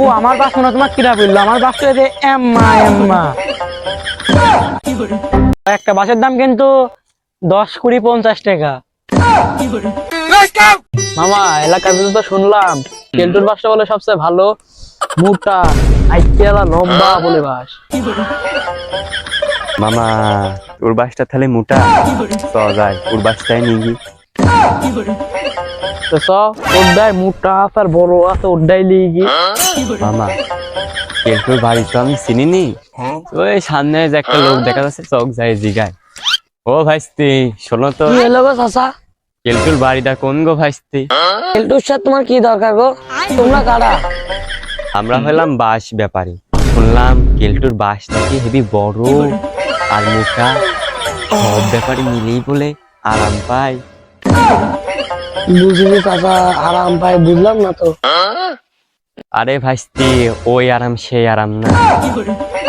ও, আমার বাস মনে তোমার কিরা বলল আমার বাস তো এই যে এম্মা এম্মা। একটা বাসের দাম কিন্তু দশ কুড়ি পঞ্চাশ টাকা। মামা, এলাকার তো শুনলাম, কেলটুর বাসটা বলে সবচেয়ে ভালো মুখটা আইকেলা লম্বা বলে বাস। মামা ওর বাসটা তাহলে মোটা? চ যায় ওর বাসটাই স ওড্ডায় মুখটা আছে বড় আছে ওড্ডাই লিগি মামা কেলটুর বাড়ি তো আমি চিনিনি। ওই সামনে যে একটা লোক দেখা যাচ্ছে যায় জিগায়। ও ভাইস্তি শোনো তো। কি হলো গো চাচা? কেলটুর বাড়িটা কোন গো ভাইস্তি? কেলটুর সাথে তোমার কি দরকার গো? তোমরা কারা? আমরা হলাম বাস ব্যাপারী। শুনলাম কেলটুর বাস নাকি হেবি বড় আর মোটা সব ব্যাপারে মিলেই বলে আরাম পায়। চাচা আরাম পাই বুঝলাম না তো। আরে ভাইস্তি ওই আরাম সেই আরাম না।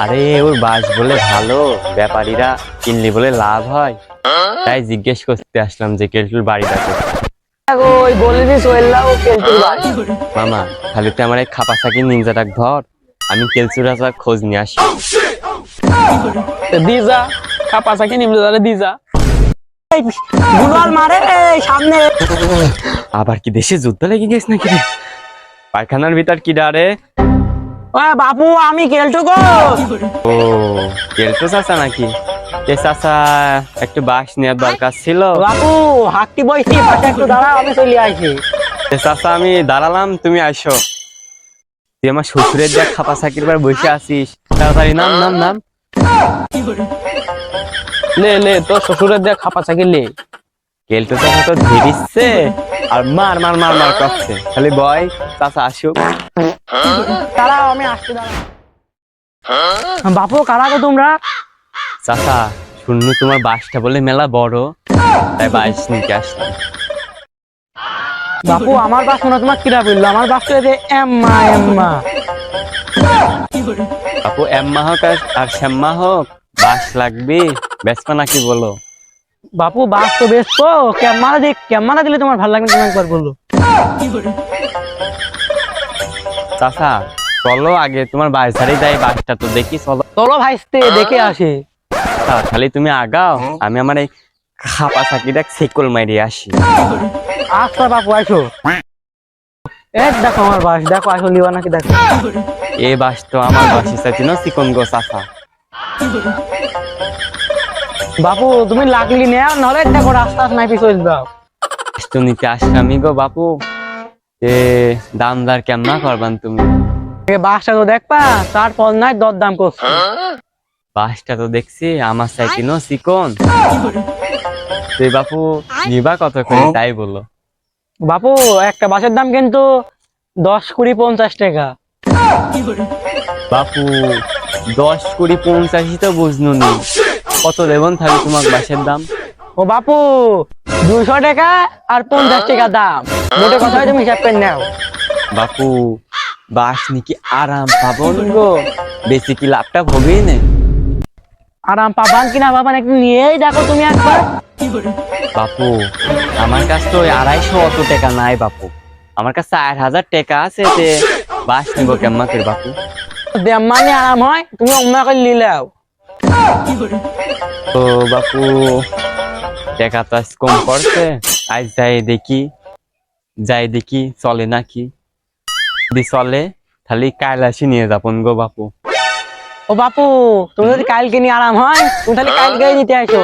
আরে ওর বাস বলে ভালো ব্যাপারীরা কিনলি বলে লাভ হয়। তাই জিজ্ঞেস করতে আসলাম যে কেলটুর বাড়িটা ওই কেলটুর বাস মামা খালি তো আমার এই খাপাসাকি নিনজাটাক ধর। আমি কেলচুর খোঁজ নিয়ে আসি। দিজা কাপাসাকে নিমলে তাহলে মারে সামনে। আবার কি দেশে যুদ্ধ লেগে গেছ নাকি রে? পায়খানার ভিতর কি ডারে? ও বাপু আমি কেলটু গো ও কেলটু চাচা নাকি? কে চাচা একটু বাস নেওয়ার দরকার ছিল। বাপু হাঁকটি বইছি পাশে একটু দাঁড়াও আমি চলে আইছি কে চাচা আমি দাঁড়ালাম তুমি আসো তুই আমার শ্বশুরের দেখ খাপা সাকির বার বসে আছিস। তাড়াতাড়ি নাম নাম নাম। লে লে তোর শ্বশুরের দেখ খাপাসাকি লে কেলটু চাচা তো ধীরিচ্ছে আর মার মার মার মার করছে। খালি বয় চাচা আসুক। দাঁড়াও আমি আসতে দাঁড়াও বাপু কারা গো তোমরা? চাচা শুনলু তোমার বাসটা বলে মেলা বড় তাই বাস নিতে আসলাম। বাপু আমার বাস মনে তোমার কিরা বলল? আমার বাস তো এম্মা এম্মা। আপু এম্মা হোক আর- আর শ্যাম্মা হোক বাস লাগবে। বেসপা নাকি বলো? বাপু বাস তো বেশ তো ক্যামেরা দিক ক্যামেরা দিলে তোমার ভালো লাগবে তুমি একবার বলল চাচা চলো আগে তোমার বাস ধারে যাই বাসটা তো দেখি চলো। চলো ভাইস্তে দেখে আসি। খালি তুমি আগাও আমি আমার এই খাপা চাকিটা সেকল মারিয়ে আসি। আচ্ছা বাপু আইসো। এই দেখো আমার বাস দেখো আসো লিবা নাকি দেখো। এ বাস তো আমার বাসি চাইছি না চিকন গো চাচা। বাপু তুমি লাগলি নেও নাহলে দেখো রাস্তা নাই পিছল দাও তো নিতে আসলামই গো বাপু। এ দামদার কেমনা করবান তুমি? এ বাসটা তো দেখবা তারপর নাই দর দাম করছে। বাসটা তো দেখছি আমার চাইছি না চিকন। তুই বাপু নিবা কত করে তাই বলো বাপু একটা বাসের দাম কিন্তু দশ কুড়ি পঞ্চাশ টাকা। বাপু দশ কুড়ি পঞ্চাশই তো বুঝনু নি কত দেবন থাকবে তোমার বাসের দাম? ও বাপু দুইশো টাকা আর পঞ্চাশ টাকা দাম। মোটে কথা হয় তুমি হিসাব করে নাও। বাপু বাস নাকি আরাম পাবন গো? বেশি কি লাভটা হবেই না? আরাম পাবান কিনা পাবান একটু নিয়েই দেখো তুমি একবার। বাপু আমার কাছে তো আড়াইশো অত টাকা নাই বাপু। আমার কাছে চার হাজার টাকা আছে যে বাস নিবো কেমন করে বাপু। দেম্মানি আরাম হয় তুমি অন্য করে নিলেও তো বাপু টাকা তো কম করছে আজ যাই দেখি যাই দেখি চলে নাকি? যদি চলে খালি কাল আসি নিয়ে যাবন গো বাপু। ও বাপু, তুমি যদি কালকে নিয়ে আরাম হয়, তুমি তাহলে কালকে নিতে আসো।